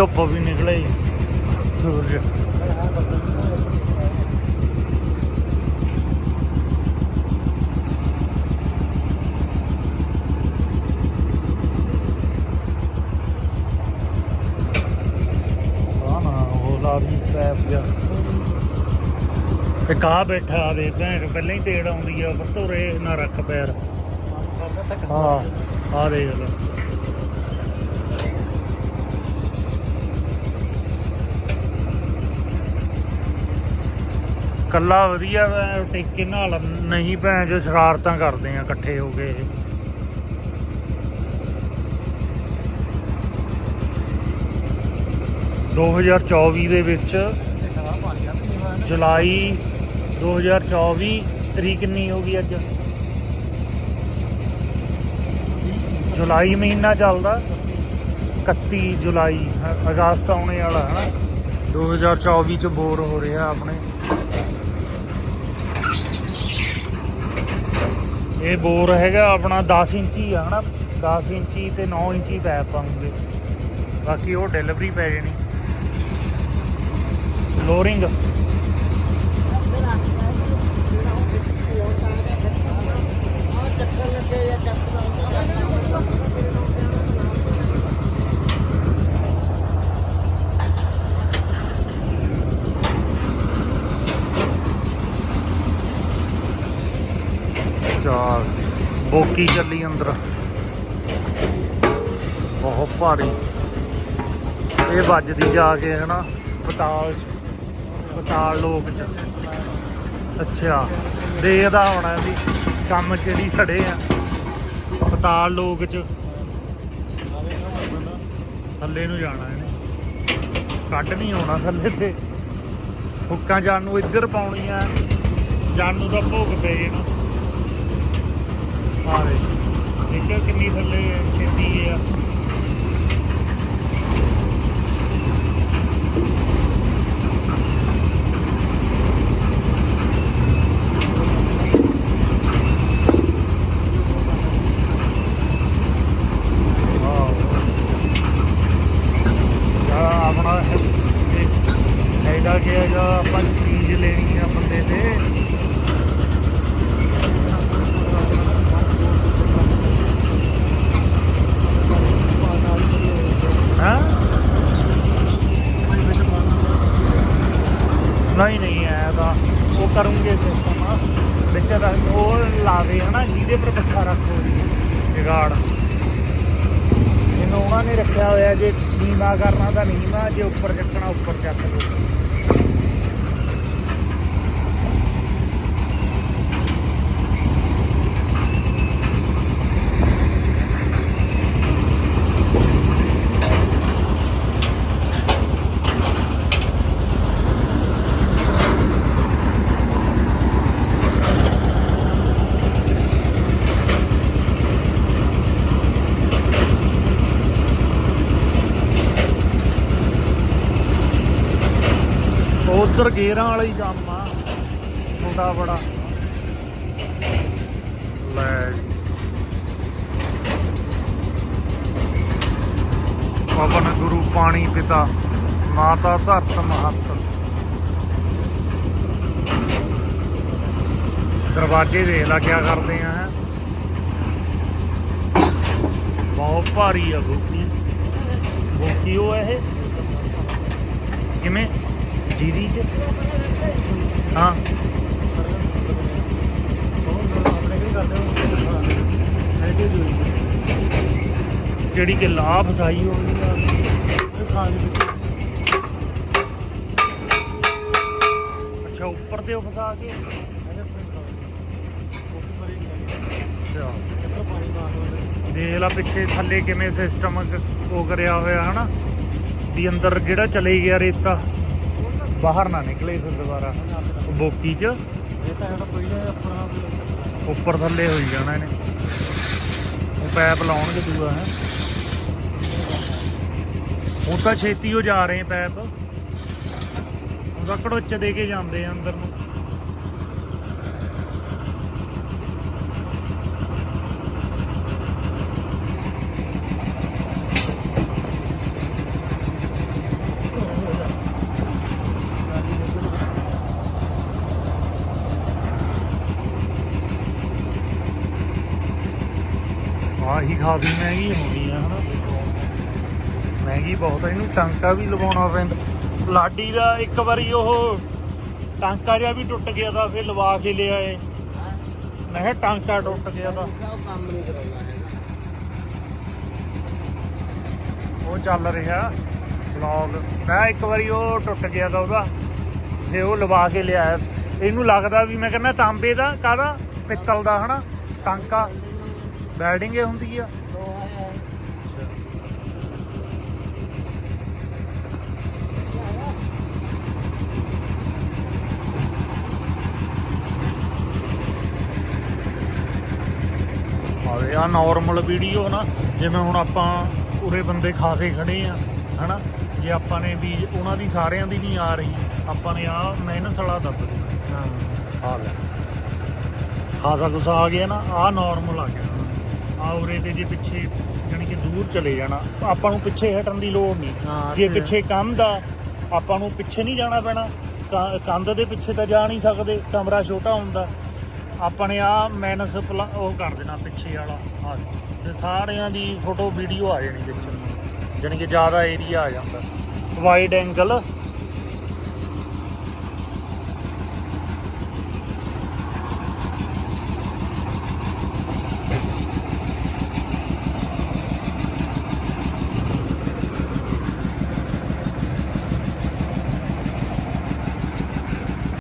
ਧੁੱਪ ਵੀ ਨਿਕਲੇ ਸੂਰਜ। ਇੱਕ ਆ ਬੈਠਾ ਆ ਦੇ ਭੈਣ ਪਹਿਲਾਂ ਹੀ ਤੇੜ ਆਉਂਦੀ ਆ ਪਰ ਧੋਰੇ ਨਾ ਰੱਖ ਪੈਰ। ਹਾਂ ਆ ਦੇਖ ਲੈ। ਕੱਲਾ ਵਧੀਆ ਵਾ, ਟੇਕੇ ਨਾਲ ਨਹੀਂ ਭੈਣ ਜੋ ਸ਼ਰਾਰਤਾਂ ਕਰਦੇ ਆ ਇਕੱਠੇ ਹੋ ਕੇ ਇਹ। ਦੋ ਹਜ਼ਾਰ 24 ਦੇ ਵਿੱਚ ਜੁਲਾਈ 2024 ਤਰੀਕ ਕਿੰਨੀ ਹੋ ਗਈ ਅੱਜ? ਜੁਲਾਈ ਮਹੀਨਾ ਚੱਲਦਾ। 31 ਜੁਲਾਈ ਅਗਸਤ ਆਉਣੇ ਵਾਲਾ ਹੈ ਨਾ 2024 ਚ ਬੋਰ ਹੋ ਰਿਹਾ ਆਪਣੇ। ਇਹ ਬੋਰ ਹੈਗਾ ਆਪਣਾ 10 ਇੰਚੀ ਆ, ਹਨਾ? 10 ਇੰਚੀ ਤੇ 9 ਇੰਚੀ ਪੈਪ ਪਾਉਂਗੇ। ਬਾਕੀ ਉਹ ਡਿਲੀਵਰੀ ਪੈ ਜਾਣੀ। ਲੋਰਿੰਗ ਚਾਰ ਬੋਕੀ ਚੱਲੀ ਅੰਦਰ। ਬਹੁਤ ਭਾਰੀ। ਇਹ ਵੱਜਦੀ ਜਾ ਕੇ, ਹਨਾ ਪਤਾਲ ਪਤਾਲ ਲੋਕ ਚ। ਅੱਛਾ। ਦੇਖਦਾ ਹੋਣਾ ਵੀ ਕੰਮ ਜਿਹੜੀ ਖੜੇ ਆ। ਪਤਾਲ ਲੋਕ ਚ। ਥੱਲੇ ਨੂੰ ਜਾਣਾ ਇਹਨੇ। ਕੱਢ ਨਹੀਂ ਆਉਣਾ ਥੱਲੇ ਤੇ। ਹੁੱਕਾਂ ਜਾਣ ਨੂੰ ਇੱਧਰ ਪਾਉਣੀਆਂ। ਜਾਣ ਨੂੰ ਤਾਂ ਭੋਗ ਪਏ ਨਾ। ਆਰੇ ਦੇਖਿਓ ਕਿੰਨੀ ਥੱਲੇ ਛੇਤੀ ਆ। ਆਹ। ਆਪਣਾ ਇਹਦਾ ਕੀ ਹੈ ਆਪਾਂ ਚੀਜ਼ ਲੈਣੀ ਆ ਬੰਦੇ ਤੇ ਹਾਂ ਨਹੀਂ ਨਹੀਂ ਆਇਆ ਤਾਂ ਉਹ ਕਰੂੰਗੇ ਸਿਸਟਮ ਵਿੱਚ ਦਾ ਉਹ ਲਾਵੇ ਹਨਾ ਜਿਹਦੇ ਪਰ ਬੱਚਾ ਰੱਖੋ ਜਗਾੜ ਇਹਨੂੰ ਉਹਨਾਂ ਨੇ ਰੱਖਿਆ ਹੋਇਆ ਜੇ ਨੀਵਾ ਕਰਨਾ ਤਾਂ ਨੀਵਾ ਜੇ ਉੱਪਰ ਚੱਕਣਾ, ਉੱਪਰ ਚੱਕ ਲਓ। ਉਧਰ ਗੇਰਾਂ ਵਾਲਾ ਹੀ ਕੰਮ ਆ। ਛੋਟਾ ਬੜਾ। ਲੈ ਪਵਨ ਗੁਰੂ ਪਾਣੀ ਪਿਤਾ, ਮਾਤਾ ਧਰਤ ਮਹੱਤ। ਦਰਵਾਜ਼ੇ ਦੇਖ ਲਾ ਕਿਆ ਕਰਦੇ ਆ, ਹੈਂ। ਬਹੁਤ ਭਾਰੀ ਆ ਬੋਕੀ ਬੋਕੀ ਉਹ ਇਹ? ਕਿਵੇਂ? ਜੀਰੀ ਚ? ਹਾਂ। ਜਿਹੜੀ ਕਿ ਲਾਭ ਫਸਾਈ ਹੋਣੀ ਆ। ਅੱਛਾ, ਉੱਪਰ ਤੇ ਫਸਾ ਕੇ? ਦੇਖ ਲਾ ਪਿੱਛੇ ਥੱਲੇ ਕਿਵੇਂ ਸਿਸਟਮ ਉਹ ਕਰਿਆ ਹੋਇਆ, ਹਨਾ? ਵੀ ਅੰਦਰ ਜਿਹੜਾ ਚਲੇ ਗਿਆ ਰੇਤਾ। ਬਾਹਰ ਨਾ ਨਿਕਲੇ ਫਿਰ ਦੁਬਾਰਾ। ਉਹ ਬੋਕੀ ਚ। ਉੱਪਰ ਥੱਲੇ ਹੋਈ ਜਾਣਾ ਇਹਨੇ। ਉਹ ਪੈਪ ਲਾਉਣਗੇ ਦੂਆ ਹੈ। ਉਹ ਤਾਂ ਛੇਤੀ ਹੋ ਜਾ ਰਹੇ ਪੈਪ। ਉਹਦਾ ਕੜੋਚ ਦੇ ਕੇ ਜਾਂਦੇ ਆ ਅੰਦਰ ਨੂੰ। ਆਹੀ ਖਾਸੀ ਮਹਿੰਗੀ ਹੋਣੀ ਆ ਹਨਾ? ਮਹਿੰਗੀ ਬਹੁਤ ਆ ਇਹਨੂੰ ਟਾਂਕਾ ਵੀ ਲਵਾਉਣਾ ਪੈਂਦਾ। ਲਾਡੀ ਦਾ ਇੱਕ ਵਾਰੀ ਉਹ ਟਾਂਕਾ ਜਿਹਾ ਵੀ ਟੁੱਟ ਗਿਆ ਤਾਂ ਫਿਰ ਲਵਾ ਕੇ ਲਿਆਏ ਮੈਂ ਕਿਹਾ ਟਾਂਕਾ ਟੁੱਟ ਗਿਆ ਤਾਂ। ਕੰਮ ਨਹੀਂ ਉਹ ਚੱਲ ਰਿਹਾ ਵਲੌਗ। ਮੈਂ ਇੱਕ ਵਾਰੀ ਉਹ ਟੁੱਟ ਗਿਆ ਤਾਂ ਉਹਦਾ ਤੇ ਉਹ ਲਵਾ ਕੇ ਲਿਆਇਆ। ਇਹਨੂੰ ਲੱਗਦਾ ਵੀ ਮੈਂ ਕਹਿੰਦਾ ਤਾਂਬੇ ਦਾ ਕਾਹਦਾ? ਪਿੱਤਲ ਦਾ ਹਨਾ? ਟਾਂਕਾ। ਵੈਲਡਿੰਗ ਇਹ ਹੁੰਦੀ ਆ। ਆਵੇ ਆ ਨਾਰਮਲ ਵੀਡੀਓ ਨਾ ਜਿਵੇਂ ਹੁਣ ਆਪਾਂ ਉਰੇ ਬੰਦੇ ਖਾਸੇ ਖੜੇ ਆ ਹਨਾ? ਜੇ ਆਪਾਂ ਨੇ ਵੀ ਉਹਨਾਂ ਦੀ ਸਾਰਿਆਂ ਦੀ ਨਹੀਂ ਆ ਰਹੀ ਆਪਾਂ ਨੇ ਆ ਮਾਈਨਸ ਵਾਲਾ ਦੱਬ ਦੇਣਾ ਹਾਂ। ਆ ਲੈ ਖਾਸਾ ਗੁੱਸਾ ਆ ਗਿਆ ਨਾ ਆ ਨਾਰਮਲ ਆ ਗਿਆ। ਆ ਉਰੇ ਤੇ ਜੇ ਪਿੱਛੇ ਜਾਣੀ ਕਿ ਦੂਰ ਚਲੇ ਜਾਣਾ ਆਪਾਂ ਨੂੰ ਪਿੱਛੇ ਹਟਣ ਦੀ ਲੋੜ ਨਹੀਂ। ਜੇ ਪਿੱਛੇ ਕੰਧ ਆ ਆਪਾਂ ਨੂੰ ਪਿੱਛੇ ਨਹੀਂ ਜਾਣਾ ਪੈਣਾ। ਕੰਧ ਦੇ ਪਿੱਛੇ ਤਾਂ ਜਾ ਨਹੀਂ ਸਕਦੇ ਕਮਰਾ ਛੋਟਾ ਹੁੰਦਾ। ਆਪਾਂ ਨੇ ਆ ਮਾਈਨਸ ਉਹ ਕਰ ਦੇਣਾ ਪਿੱਛੇ ਵਾਲਾ ਆ ਤੇ ਸਾਰਿਆਂ ਦੀ ਫੋਟੋ ਵੀਡੀਓ ਆ ਜਾਣੀ ਵਿੱਚ। ਜਾਣੀ ਕਿ ਜ਼ਿਆਦਾ ਏਰੀਆ ਆ ਜਾਂਦਾ। Wide angle